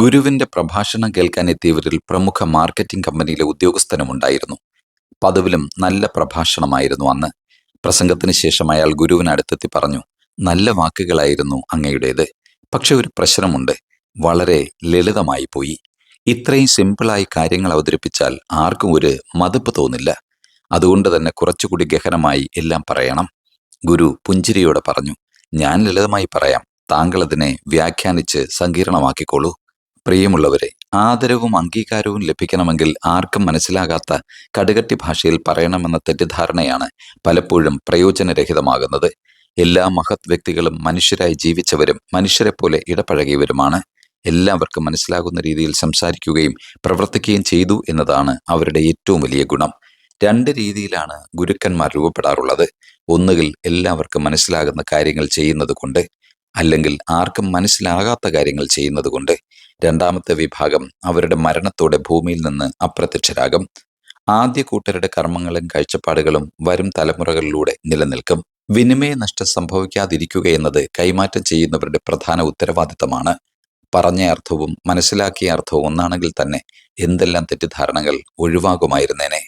ഗുരുവിന്റെ പ്രഭാഷണം കേൾക്കാൻ എത്തിയവരിൽ പ്രമുഖ മാർക്കറ്റിംഗ് കമ്പനിയിലെ ഉദ്യോഗസ്ഥനുമുണ്ടായിരുന്നു പതിവിലും നല്ല പ്രഭാഷണമായിരുന്നു അന്ന്. പ്രസംഗത്തിന് ശേഷം അയാൾ ഗുരുവിനടുത്തെത്തി പറഞ്ഞു നല്ല വാക്കുകളായിരുന്നു അങ്ങയുടേത്. പക്ഷെ ഒരു പ്രശ്നമുണ്ട്. വളരെ ലളിതമായി പോയി. ഇത്രയും സിമ്പിളായി കാര്യങ്ങൾ അവതരിപ്പിച്ചാൽ ആർക്കും ഒരു മതിപ്പ് തോന്നില്ല. അതുകൊണ്ട് തന്നെ കുറച്ചുകൂടി ഗഹനമായി എല്ലാം പറയണം. ഗുരു പുഞ്ചിരിയോടെ പറഞ്ഞു ഞാൻ ലളിതമായി പറയാം. താങ്കൾ അതിനെ വ്യാഖ്യാനിച്ച് സങ്കീർണമാക്കിക്കോളൂ. പ്രിയമുള്ളവരെ ആദരവും അംഗീകാരവും ലഭിക്കണമെങ്കിൽ ആർക്കും മനസ്സിലാകാത്ത കടുകട്ടി ഭാഷയിൽ പറയണമെന്ന തെറ്റിദ്ധാരണയാണ് പലപ്പോഴും പ്രയോജനരഹിതമാകുന്നത്. എല്ലാ മഹത് വ്യക്തികളും മനുഷ്യരായി ജീവിച്ചവരും മനുഷ്യരെ പോലെ ഇടപഴകിയവരുമാണ്. എല്ലാവർക്കും മനസ്സിലാകുന്ന രീതിയിൽ സംസാരിക്കുകയും പ്രവർത്തിക്കുകയും ചെയ്തു എന്നതാണ് അവരുടെ ഏറ്റവും വലിയ ഗുണം. രണ്ട് രീതിയിലാണ് ഗുരുക്കന്മാർ രൂപപ്പെടാറുള്ളത്. ഒന്നുകിൽ എല്ലാവർക്കും മനസ്സിലാകുന്ന കാര്യങ്ങൾ ചെയ്യുന്നത് കൊണ്ട് അല്ലെങ്കിൽ ആർക്കും മനസ്സിലാകാത്ത കാര്യങ്ങൾ ചെയ്യുന്നതുകൊണ്ട് രണ്ടാമത്തെ വിഭാഗം അവരുടെ മരണത്തോടെ ഭൂമിയിൽ നിന്ന് അപ്രത്യക്ഷരാകും. ആദ്യ കൂട്ടരുടെ കർമ്മങ്ങളും കാഴ്ചപ്പാടുകളും വരും തലമുറകളിലൂടെ നിലനിൽക്കും. വിനിമയ നഷ്ടം സംഭവിക്കാതിരിക്കുക എന്നത് കൈമാറ്റം ചെയ്യുന്നവരുടെ പ്രധാന ഉത്തരവാദിത്തമാണ്. പറഞ്ഞ അർത്ഥവും മനസ്സിലാക്കിയ അർത്ഥവും ഒന്നാണെങ്കിൽ തന്നെ എന്തെല്ലാം തെറ്റിദ്ധാരണകൾ ഒഴിവാകുമായിരുന്നേനെ?